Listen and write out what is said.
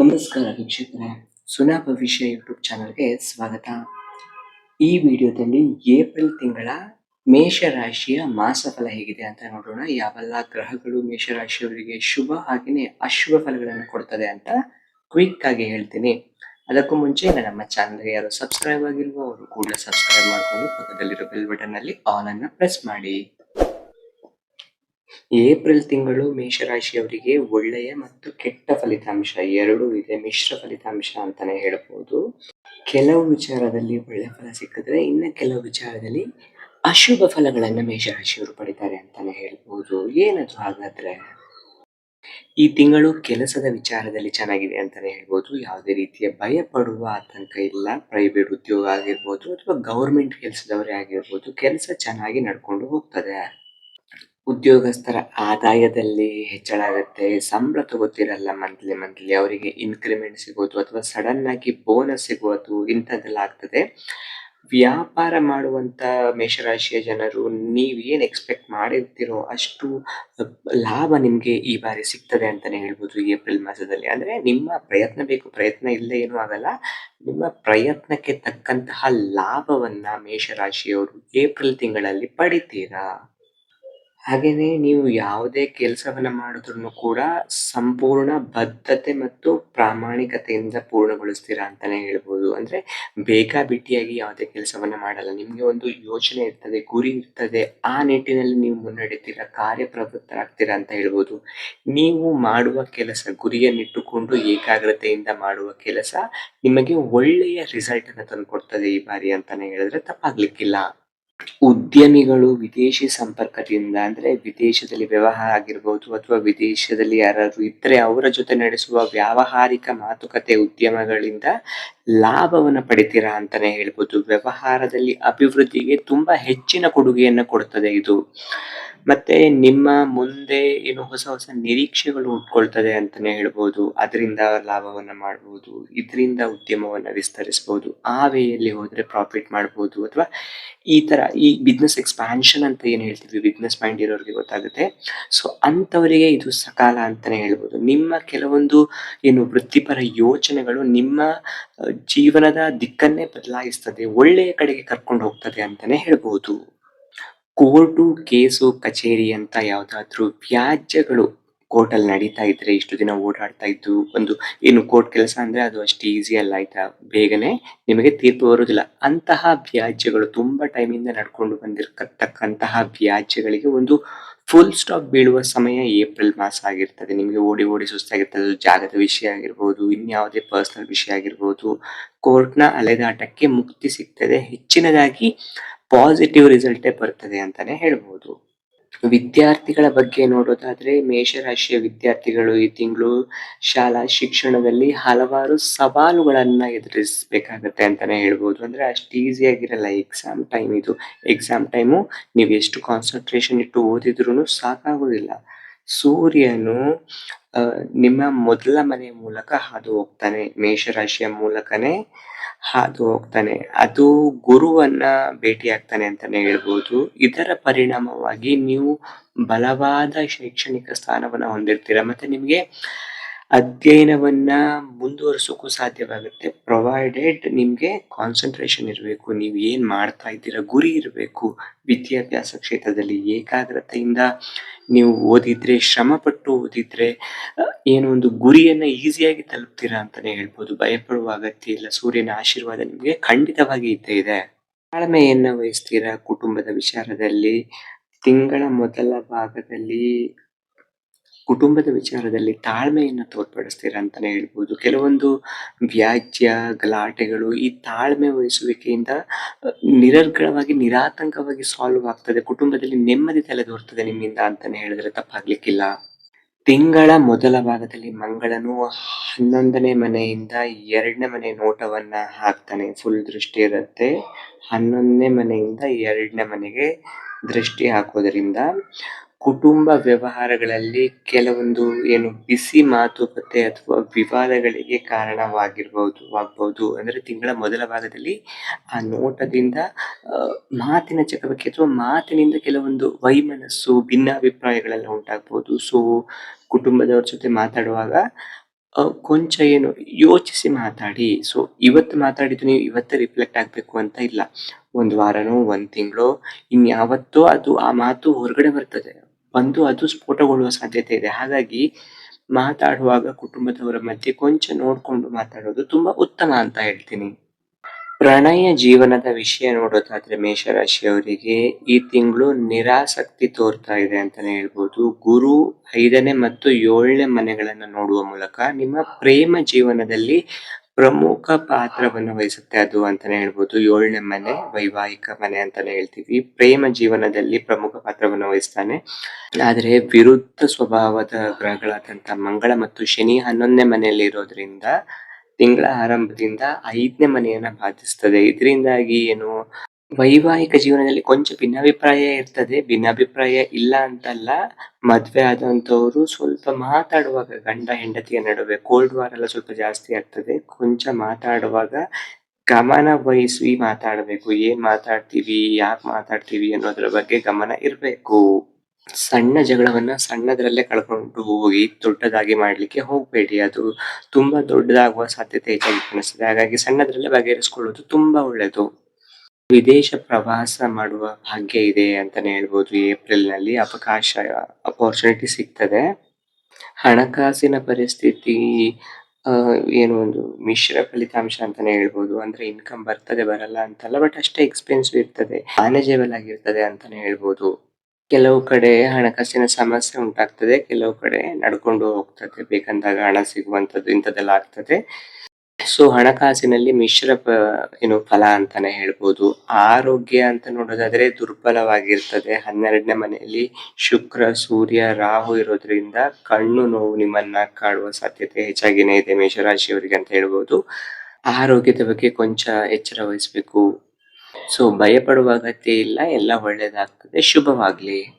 ನಮಸ್ಕಾರ ವೀಕ್ಷಕರೇ. ಸುನಾ ವಿಷಯ ಯೂಟ್ಯೂಬ್ ಚಾನಲ್ಗೆ ಸ್ವಾಗತ. ಈ ವಿಡಿಯೋದಲ್ಲಿ ಏಪ್ರಿಲ್ ತಿಂಗಳ ಮೇಷರಾಶಿಯ ಮಾಸಫಲ ಹೇಗಿದೆ ಅಂತ ನೋಡೋಣ. ಯಾವೆಲ್ಲ ಗ್ರಹಗಳು ಮೇಷರಾಶಿಯವರಿಗೆ ಶುಭ ಹಾಗೆಯೇ ಅಶುಭ ಫಲಗಳನ್ನು ಕೊಡ್ತದೆ ಅಂತ ಕ್ವಿಕ್ ಆಗಿ ಹೇಳ್ತೀನಿ. ಅದಕ್ಕೂ ಮುಂಚೆ ನಮ್ಮ ಚಾನಲ್ಗೆ ಯಾರು ಸಬ್ಸ್ಕ್ರೈಬ್ ಆಗಿರುವ ಅವರು ಕೂಡ ಸಬ್ಸ್ಕ್ರೈಬ್ ಮಾಡ್ಕೊಂಡು ಪಕ್ಕದಲ್ಲಿರೋ ಬೆಲ್ ಬಟನ್ ಅಲ್ಲಿ ಆಲ್ ಅನ್ನು ಪ್ರೆಸ್ ಮಾಡಿ. ಏಪ್ರಿಲ್ ತಿಂಗಳು ಮೇಷರಾಶಿಯವರಿಗೆ ಒಳ್ಳೆಯ ಮತ್ತು ಕೆಟ್ಟ ಫಲಿತಾಂಶ. ಎರಡೂ ಇದೆ, ಮಿಶ್ರ ಫಲಿತಾಂಶ ಅಂತಾನೆ ಹೇಳ್ಬೋದು. ಕೆಲವು ವಿಚಾರದಲ್ಲಿ ಒಳ್ಳೆ ಫಲ ಸಿಕ್ಕಿದ್ರೆ ಇನ್ನು ಕೆಲವು ವಿಚಾರದಲ್ಲಿ ಅಶುಭ ಫಲಗಳನ್ನ ಮೇಷರಾಶಿಯವರು ಪಡಿತಾರೆ ಅಂತಾನೆ ಹೇಳ್ಬೋದು. ಏನದು ಹಾಗಾದ್ರೆ? ಈ ತಿಂಗಳು ಕೆಲಸದ ವಿಚಾರದಲ್ಲಿ ಚೆನ್ನಾಗಿದೆ ಅಂತಾನೆ ಹೇಳ್ಬೋದು. ಯಾವುದೇ ರೀತಿಯ ಭಯ ಪಡುವ ಆತಂಕ ಇಲ್ಲ. ಪ್ರೈವೇಟ್ ಉದ್ಯೋಗ ಆಗಿರ್ಬೋದು ಅಥವಾ ಗೌರ್ಮೆಂಟ್ ಕೆಲಸದವರೇ ಆಗಿರ್ಬೋದು. ಕೆಲಸ ಚೆನ್ನಾಗಿ ನಡ್ಕೊಂಡು ಹೋಗ್ತದೆ. ಉದ್ಯೋಗಸ್ಥರ ಆದಾಯದಲ್ಲಿ ಹೆಚ್ಚಳ ಆಗುತ್ತೆ ಸಂಬಳ ತಗೋತಿರಲ್ಲ ಮಂತ್ಲಿ ಮಂತ್ಲಿ ಅವರಿಗೆ ಇನ್ಕ್ರಿಮೆಂಟ್ ಸಿಗೋದು ಅಥವಾ ಸಡನ್ ಆಗಿ ಬೋನಸ್ ಸಿಗೋದು ಇಂಥದ್ದೆಲ್ಲ ಆಗ್ತದೆ. ವ್ಯಾಪಾರ ಮಾಡುವಂಥ ಮೇಷರಾಶಿಯ ಜನರು ನೀವು ಏನು ಎಕ್ಸ್ಪೆಕ್ಟ್ ಮಾಡಿರ್ತೀರೋ ಅಷ್ಟು ಲಾಭ ನಿಮಗೆ ಈ ಬಾರಿ ಸಿಗ್ತದೆ ಅಂತಲೇ ಹೇಳ್ಬೋದು ಏಪ್ರಿಲ್ ಮಾಸದಲ್ಲಿ. ಅಂದರೆ ನಿಮ್ಮ ಪ್ರಯತ್ನ ಬೇಕು, ಪ್ರಯತ್ನ ಇಲ್ಲದೆ ಏನೂ ಆಗಲ್ಲ. ನಿಮ್ಮ ಪ್ರಯತ್ನಕ್ಕೆ ತಕ್ಕಂತಹ ಲಾಭವನ್ನು ಮೇಷರಾಶಿಯವರು ಏಪ್ರಿಲ್ ತಿಂಗಳಲ್ಲಿ ಪಡಿತೀರಾ? ಹಾಗೇನೆ ನೀವು ಯಾವುದೇ ಕೆಲಸವನ್ನ ಮಾಡಿದ್ರು ಕೂಡ ಸಂಪೂರ್ಣ ಬದ್ಧತೆ ಮತ್ತು ಪ್ರಾಮಾಣಿಕತೆಯಿಂದ ಪೂರ್ಣಗೊಳಿಸ್ತೀರಾ ಅಂತಾನೆ ಹೇಳ್ಬೋದು. ಅಂದ್ರೆ ಬೇಕಾಬಿಟ್ಟಿಯಾಗಿ ಯಾವುದೇ ಕೆಲಸವನ್ನ ಮಾಡಲ್ಲ. ನಿಮ್ಗೆ ಒಂದು ಯೋಚನೆ ಇರ್ತದೆ, ಗುರಿ ಇರ್ತದೆ, ಆ ನಿಟ್ಟಿನಲ್ಲಿ ನೀವು ಮುನ್ನಡೆತೀರಾ, ಕಾರ್ಯಪ್ರವೃತ್ತರಾಗ್ತೀರಾ ಅಂತ ಹೇಳ್ಬೋದು. ನೀವು ಮಾಡುವ ಕೆಲಸ ಗುರಿಯನ್ನಿಟ್ಟುಕೊಂಡು ಏಕಾಗ್ರತೆಯಿಂದ ಮಾಡುವ ಕೆಲಸ ನಿಮಗೆ ಒಳ್ಳೆಯ ರಿಸಲ್ಟ್ ಅನ್ನ ತಂದುಕೊಡ್ತದೆ ಈ ಬಾರಿ ಅಂತಾನೆ ಹೇಳಿದ್ರೆ ತಪ್ಪಾಗ್ಲಿಕ್ಕಿಲ್ಲ. ಉದ್ಯಮಿಗಳು ವಿದೇಶಿ ಸಂಪರ್ಕದಿಂದ ಅಂದ್ರೆ ವಿದೇಶದಲ್ಲಿ ವ್ಯವಹಾರ ಆಗಿರ್ಬಹುದು ಅಥವಾ ವಿದೇಶದಲ್ಲಿ ಯಾರಾದ್ರೂ ಇದ್ರೆ ಅವರ ಜೊತೆ ನಡೆಸುವ ವ್ಯಾವಹಾರಿಕ ಮಾತುಕತೆ ಉದ್ಯಮಗಳಿಂದ ಲಾಭವನ್ನ ಪಡಿತೀರಾ ಅಂತಾನೆ ಹೇಳ್ಬೋದು. ವ್ಯವಹಾರದಲ್ಲಿ ಅಭಿವೃದ್ಧಿಗೆ ತುಂಬಾ ಹೆಚ್ಚಿನ ಕೊಡುಗೆಯನ್ನ ಕೊಡ್ತದೆ ಇದು. ಮತ್ತೆ ನಿಮ್ಮ ಮುಂದೆ ಏನು ಹೊಸ ಹೊಸ ನಿರೀಕ್ಷೆಗಳು ಉಟ್ಕೊಳ್ತದೆ ಅಂತಾನೆ ಹೇಳ್ಬೋದು. ಅದರಿಂದ ಲಾಭವನ್ನ ಮಾಡಬಹುದು ಇದರಿಂದ ಉದ್ಯಮವನ್ನ ವಿಸ್ತರಿಸಬಹುದು ಆ ವೇಯಲ್ಲಿ ಹೋದ್ರೆ ಪ್ರಾಫಿಟ್ ಮಾಡಬಹುದು ಅಥವಾ ಈ ತರ ಈ ಬಿಸ್ನೆಸ್ ಎಕ್ಸ್ಪಾನ್ಷನ್ ಅಂತ ಏನು ಹೇಳ್ತೀವಿ? ಬಿಸ್ನೆಸ್ ಮೈಂಡ್ ಇರೋರಿಗೆ ಗೊತ್ತಾಗುತ್ತೆ. ಸೊ ಅಂತವರಿಗೆ ಇದು ಸಕಾಲ ಅಂತಾನೆ ಹೇಳ್ಬೋದು. ನಿಮ್ಮ ಕೆಲವೊಂದು ಏನು ವೃತ್ತಿಪರ ಯೋಚನೆಗಳು ನಿಮ್ಮ ಜೀವನದ ದಿಕ್ಕನ್ನೇ ಬದಲಾಯಿಸ್ತದೆ, ಒಳ್ಳೆಯ ಕಡೆಗೆ ಕರ್ಕೊಂಡು ಹೋಗ್ತದೆ ಅಂತಾನೆ ಹೇಳ್ಬಹುದು ಕೋರ್ಟು, ಕೇಸು, ಕಚೇರಿ ಅಂತ ಯಾವ್ದಾದ್ರು ವ್ಯಾಜ್ಯಗಳು ಕೋರ್ಟಲ್ಲಿ ನಡೀತಾ ಇದ್ರೆ, ಇಷ್ಟು ದಿನ ಓಡಾಡ್ತಾ ಇದ್ದು ಒಂದು ಏನು ಕೋರ್ಟ್ ಕೆಲಸ ಅಂದ್ರೆ ಅದು ಅಷ್ಟು ಈಸಿ ಅಲ್ಲ ಆಯ್ತಾ? ಬೇಗನೆ ನಿಮಗೆ ತೀರ್ಪು ಬರುವುದಿಲ್ಲ. ಅಂತಹ ವ್ಯಾಜ್ಯಗಳು ತುಂಬಾ ಟೈಮ್ ಇಂದ ನಡ್ಕೊಂಡು ಬಂದಿರತಕ್ಕಂತಹ ವ್ಯಾಜ್ಯಗಳಿಗೆ ಒಂದು ಫುಲ್ ಸ್ಟಾಪ್ ಬೀಳುವ ಸಮಯ ಏಪ್ರಿಲ್ ಮಾಸ ಆಗಿರ್ತದೆ. ನಿಮಗೆ ಓಡಿ ಓಡಿ ಸುಸ್ತಾಗಿರ್ತದೆ. ಜಾಗದ ವಿಷಯ ಆಗಿರ್ಬೋದು, ಇನ್ಯಾವುದೇ ಪರ್ಸನಲ್ ವಿಷಯ ಆಗಿರ್ಬೋದು ಕೋರ್ಟ್ನ ಅಲೆದಾಟಕ್ಕೆ ಮುಕ್ತಿ ಸಿಗ್ತದೆ. ಹೆಚ್ಚಿನದಾಗಿ ಪಾಸಿಟಿವ್ ರಿಸಲ್ಟೇ ಬರ್ತದೆ ಅಂತಾನೆ ಹೇಳ್ಬೋದು. ವಿದ್ಯಾರ್ಥಿಗಳ ಬಗ್ಗೆ ನೋಡೋದಾದ್ರೆ ಮೇಷರಾಶಿಯ ವಿದ್ಯಾರ್ಥಿಗಳು ಈ ತಿಂಗಳು ಶಾಲಾ ಶಿಕ್ಷಣದಲ್ಲಿ ಹಲವಾರು ಸವಾಲುಗಳನ್ನ ಎದುರಿಸಬೇಕಾಗತ್ತೆ ಅಂತಾನೆ ಹೇಳ್ಬೋದು. ಅಂದ್ರೆ ಅಷ್ಟು ಈಸಿ ಆಗಿರಲ್ಲ ಎಕ್ಸಾಮ್ ಟೈಮ್ ಇದು. ಎಕ್ಸಾಮ್ ಟೈಮು ನೀವು ಎಷ್ಟು ಕಾನ್ಸಂಟ್ರೇಷನ್ ಇಟ್ಟು ಓದಿದ್ರು ಸಾಕಾಗೋದಿಲ್ಲ. ಸೂರ್ಯನು ನಿಮ್ಮ ಮೊದಲ ಮನೆ ಮೂಲಕ ಹಾದು ಹೋಗ್ತಾನೆ. ಮೇಷರಾಶಿಯ ಮೂಲಕನೇ ಹಾದು ಹೋಗ್ತಾನೆ. ಅದು ಗುರುವನ್ನ ಭೇಟಿ ಆಗ್ತಾನೆ ಅಂತಾನೆ ಹೇಳ್ಬೋದು. ಇದರ ಪರಿಣಾಮವಾಗಿ ನೀವು ಬಲವಾದ ಶೈಕ್ಷಣಿಕ ಸ್ಥಾನವನ್ನ ಹೊಂದಿರ್ತೀರ. ಮತ್ತೆ ನಿಮ್ಗೆ ಅಧ್ಯಯನವನ್ನ ಮುಂದುವರಿಸೋಕ್ಕೂ ಸಾಧ್ಯವಾಗುತ್ತೆ. ಪ್ರೊವೈಡೆಡ್ ನಿಮ್ಗೆ ಕಾನ್ಸಂಟ್ರೇಷನ್ ಇರಬೇಕು, ನೀವು ಏನ್ ಮಾಡ್ತಾ ಇದ್ದೀರಾ, ಗುರಿ ಇರಬೇಕು, ವಿದ್ಯಾಭ್ಯಾಸ ಕ್ಷೇತ್ರದಲ್ಲಿ ಏಕಾಗ್ರತೆಯಿಂದ ನೀವು ಓದಿದ್ರೆ ಶ್ರಮ ಪಟ್ಟು ಓದಿದ್ರೆ ಏನು ಒಂದು ಗುರಿಯನ್ನ ಈಸಿಯಾಗಿ ತಲುಪ್ತೀರಾ ಅಂತಾನೆ ಹೇಳ್ಬೋದು. ಭಯಪಡುವ ಅಗತ್ಯ ಇಲ್ಲ. ಸೂರ್ಯನ ಆಶೀರ್ವಾದ ನಿಮ್ಗೆ ಖಂಡಿತವಾಗಿ ಇದ್ದೇ ಇದೆ. ತಾಳ್ಮೆಯನ್ನ ವಹಿಸ್ತೀರಾ ಕುಟುಂಬದ ವಿಚಾರದಲ್ಲಿ? ತಿಂಗಳ ಮೊದಲ ಭಾಗದಲ್ಲಿ ಕುಟುಂಬದ ವಿಚಾರದಲ್ಲಿ ತಾಳ್ಮೆಯನ್ನು ತೋರ್ಪಡಿಸ್ತೀರಾ ಅಂತಾನೆ ಹೇಳ್ಬೋದು. ಕೆಲವೊಂದು ವ್ಯಾಜ್ಯ, ಗಲಾಟೆಗಳು ಈ ತಾಳ್ಮೆ ವಹಿಸುವಿಕೆಯಿಂದ ನಿರರ್ಗಳವಾಗಿ, ನಿರಾತಂಕವಾಗಿ ಸಾಲ್ವ್ ಆಗ್ತದೆ. ಕುಟುಂಬದಲ್ಲಿ ನೆಮ್ಮದಿ ತಲೆದೋರ್ತದೆ ನಿಮ್ಮಿಂದ ಅಂತಾನೆ ಹೇಳಿದ್ರೆ ತಪ್ಪಾಗ್ಲಿಕ್ಕಿಲ್ಲ. ತಿಂಗಳ ಮೊದಲ ಭಾಗದಲ್ಲಿ ಮಂಗಳನು ಹನ್ನೊಂದನೇ ಮನೆಯಿಂದ ಎರಡನೇ ಮನೆ ನೋಟವನ್ನ ಹಾಕ್ತಾನೆ. ಫುಲ್ ದೃಷ್ಟಿ ಇರುತ್ತೆ. ಹನ್ನೊಂದನೇ ಮನೆಯಿಂದ ಎರಡನೇ ಮನೆಗೆ ದೃಷ್ಟಿ ಹಾಕೋದ್ರಿಂದ ಕುಟುಂಬ ವ್ಯವಹಾರಗಳಲ್ಲಿ ಕೆಲವೊಂದು ಏನು ಬಿಸಿ ಮಾತುಕತೆ ಅಥವಾ ವಿವಾದಗಳಿಗೆ ಕಾರಣವಾಗಿರ್ಬಹುದು ಆಗ್ಬಹುದು ಅಂದ್ರೆ ತಿಂಗಳ ಮೊದಲ ಭಾಗದಲ್ಲಿ ಆ ನೋಟದಿಂದ ಮಾತಿನ ಚಕಮಕಿ ಅಥವಾ ಮಾತಿನಿಂದ ಕೆಲವೊಂದು ವೈಮನಸ್ಸು, ಭಿನ್ನಾಭಿಪ್ರಾಯಗಳೆಲ್ಲ ಉಂಟಾಗ್ಬಹುದು ಸೊ ಕುಟುಂಬದವ್ರ ಜೊತೆ ಮಾತಾಡುವಾಗ ಕೊಂಚ ಏನು ಯೋಚಿಸಿ ಮಾತಾಡಿ. ಸೊ ಇವತ್ತು ಮಾತಾಡಿದ್ದು ನೀವು ಇವತ್ತೇ ರಿಫ್ಲೆಕ್ಟ್ ಆಗಬೇಕು ಅಂತ ಇಲ್ಲ. ಒಂದು ವಾರನೋ, ಒಂದು ತಿಂಗಳು, ಇನ್ಯಾವತ್ತೋ ಅದು ಆ ಮಾತು ಹೊರಗಡೆ ಬರ್ತದೆ. ಬಂದು ಅದು ಸ್ಫೋಟಗೊಳ್ಳುವ ಸಾಧ್ಯತೆ ಇದೆ. ಹಾಗಾಗಿ ಮಾತಾಡುವಾಗ ಕುಟುಂಬದವರ ಮಧ್ಯೆ ಕೊಂಚ ನೋಡ್ಕೊಂಡು ಮಾತಾಡೋದು ತುಂಬಾ ಉತ್ತಮ ಅಂತ ಹೇಳ್ತೀನಿ. ಪ್ರಣಯ ಜೀವನದ ವಿಷಯ ನೋಡೋದಾದ್ರೆ ಮೇಷರಾಶಿಯವರಿಗೆ ಈ ತಿಂಗಳು ನಿರಾಸಕ್ತಿ ತೋರ್ತಾ ಇದೆ ಅಂತಾನೆ ಹೇಳ್ಬೋದು. ಗುರು ಐದನೇ ಮತ್ತು ಏಳನೇ ಮನೆಗಳನ್ನ ನೋಡುವ ಮೂಲಕ ನಿಮ್ಮ ಪ್ರೇಮ ಜೀವನದಲ್ಲಿ ಪ್ರಮುಖ ಪಾತ್ರವನ್ನು ವಹಿಸುತ್ತೆ ಅದು ಅಂತಾನೆ ಹೇಳ್ಬೋದು. ಏಳನೇ ಮನೆ, ವೈವಾಹಿಕ ಮನೆ ಅಂತಾನೆ ಹೇಳ್ತೀವಿ. ಪ್ರೇಮ ಜೀವನದಲ್ಲಿ ಪ್ರಮುಖ ಪಾತ್ರವನ್ನು ವಹಿಸ್ತಾನೆ. ಆದ್ರೆ ವಿರುದ್ಧ ಸ್ವಭಾವದ ಗ್ರಹಗಳಾದಂಥ ಮಂಗಳ ಮತ್ತು ಶನಿ ಹನ್ನೊಂದನೇ ಮನೆಯಲ್ಲಿ ಇರೋದ್ರಿಂದ ತಿಂಗಳ ಆರಂಭದಿಂದ ಐದನೇ ಮನೆಯನ್ನ ಬಾಧಿಸ್ತದೆ. ಇದರಿಂದಾಗಿ ಏನು, ವೈವಾಹಿಕ ಜೀವನದಲ್ಲಿ ಕೊಂಚ ಭಿನ್ನಾಭಿಪ್ರಾಯ ಇರ್ತದೆ. ಭಿನ್ನಾಭಿಪ್ರಾಯ ಇಲ್ಲ ಅಂತಲ್ಲ, ಮದ್ವೆ ಆದಂತವ್ರು ಸ್ವಲ್ಪ ಮಾತಾಡುವಾಗ, ಗಂಡ ಹೆಂಡತಿಯ ನಡುವೆ ಕೋಲ್ಡ್ ವಾರ್ ಎಲ್ಲ ಸ್ವಲ್ಪ ಜಾಸ್ತಿ ಆಗ್ತದೆ. ಕೊಂಚ ಮಾತಾಡುವಾಗ ಗಮನ ವಹಿಸಿ ಮಾತಾಡಬೇಕು. ಏನ್ ಮಾತಾಡ್ತೀವಿ, ಯಾಕೆ ಮಾತಾಡ್ತೀವಿ ಅನ್ನೋದ್ರ ಬಗ್ಗೆ ಗಮನ ಇರ್ಬೇಕು. ಸಣ್ಣ ಜಗಳವನ್ನ ಸಣ್ಣದ್ರಲ್ಲೇ ಕಳ್ಕೊಂಡು ಹೋಗಿ ದೊಡ್ಡದಾಗಿ ಮಾಡ್ಲಿಕ್ಕೆ ಹೋಗ್ಬೇಡಿ. ಅದು ತುಂಬಾ ದೊಡ್ಡದಾಗುವ ಸಾಧ್ಯತೆ ಹೆಚ್ಚಾಗಿ ಕಾಣಿಸ್ತದೆ ಹಾಗಾಗಿ ಸಣ್ಣದ್ರಲ್ಲೇ ಬಗೆಹರಿಸ್ಕೊಳ್ಳೋದು ತುಂಬಾ ಒಳ್ಳೇದು. ವಿದೇಶ ಪ್ರವಾಸ ಮಾಡುವ ಭಾಗ್ಯ ಇದೆ ಅಂತಾನೆ ಹೇಳ್ಬೋದು. ಏಪ್ರಿಲ್ನಲ್ಲಿ ಅವಕಾಶ ಅಪರ್ಚುನಿಟಿ ಸಿಗ್ತದೆ. ಹಣಕಾಸಿನ ಪರಿಸ್ಥಿತಿ ಏನು ಒಂದು ಮಿಶ್ರ ಫಲಿತಾಂಶ ಅಂತಾನೆ ಹೇಳ್ಬೋದು. ಅಂದ್ರೆ ಇನ್ಕಮ್ ಬರ್ತದೆ, ಬರಲ್ಲ ಅಂತಲ್ಲ ಬಟ್ ಅಷ್ಟೇ ಎಕ್ಸ್ಪೆನ್ಸಿವ್ ಇರ್ತದೆ. ಮ್ಯಾನೇಜಬಲ್ ಆಗಿರ್ತದೆ ಅಂತಾನೆ ಹೇಳ್ಬೋದು. ಕೆಲವು ಕಡೆ ಹಣಕಾಸಿನ ಸಮಸ್ಯೆ ಉಂಟಾಗ್ತದೆ, ಕೆಲವು ಕಡೆ ನಡ್ಕೊಂಡು ಹೋಗ್ತದೆ. ಬೇಕಂದಾಗ ಹಣ ಸಿಗುವಂತದ್ದು ಇಂಥದ್ದೆಲ್ಲ ಆಗ್ತದೆ. ಸೊ ಹಣಕಾಸಿನಲ್ಲಿ ಮಿಶ್ರ ಏನು ಫಲ ಅಂತಾನೆ ಹೇಳ್ಬೋದು. ಆರೋಗ್ಯ ಅಂತ ನೋಡೋದಾದ್ರೆ ದುರ್ಬಲವಾಗಿರ್ತದೆ. ಹನ್ನೆರಡನೇ ಮನೆಯಲ್ಲಿ ಶುಕ್ರ, ಸೂರ್ಯ, ರಾಹು ಇರೋದ್ರಿಂದ ಕಣ್ಣು ನೋವು ನಿಮ್ಮನ್ನ ಕಾಡುವ ಸಾಧ್ಯತೆ ಹೆಚ್ಚಾಗಿನೇ ಇದೆ ಮೇಷರಾಶಿಯವರಿಗೆ ಅಂತ ಹೇಳ್ಬೋದು. ಆರೋಗ್ಯದ ಬಗ್ಗೆ ಕೊಂಚ ಎಚ್ಚರ ವಹಿಸ್ಬೇಕು. ಸೊ ಭಯ ಪಡುವ ಅಗತ್ಯ ಇಲ್ಲ ಎಲ್ಲ ಒಳ್ಳೇದಾಗ್ತದೆ. ಶುಭವಾಗ್ಲಿ.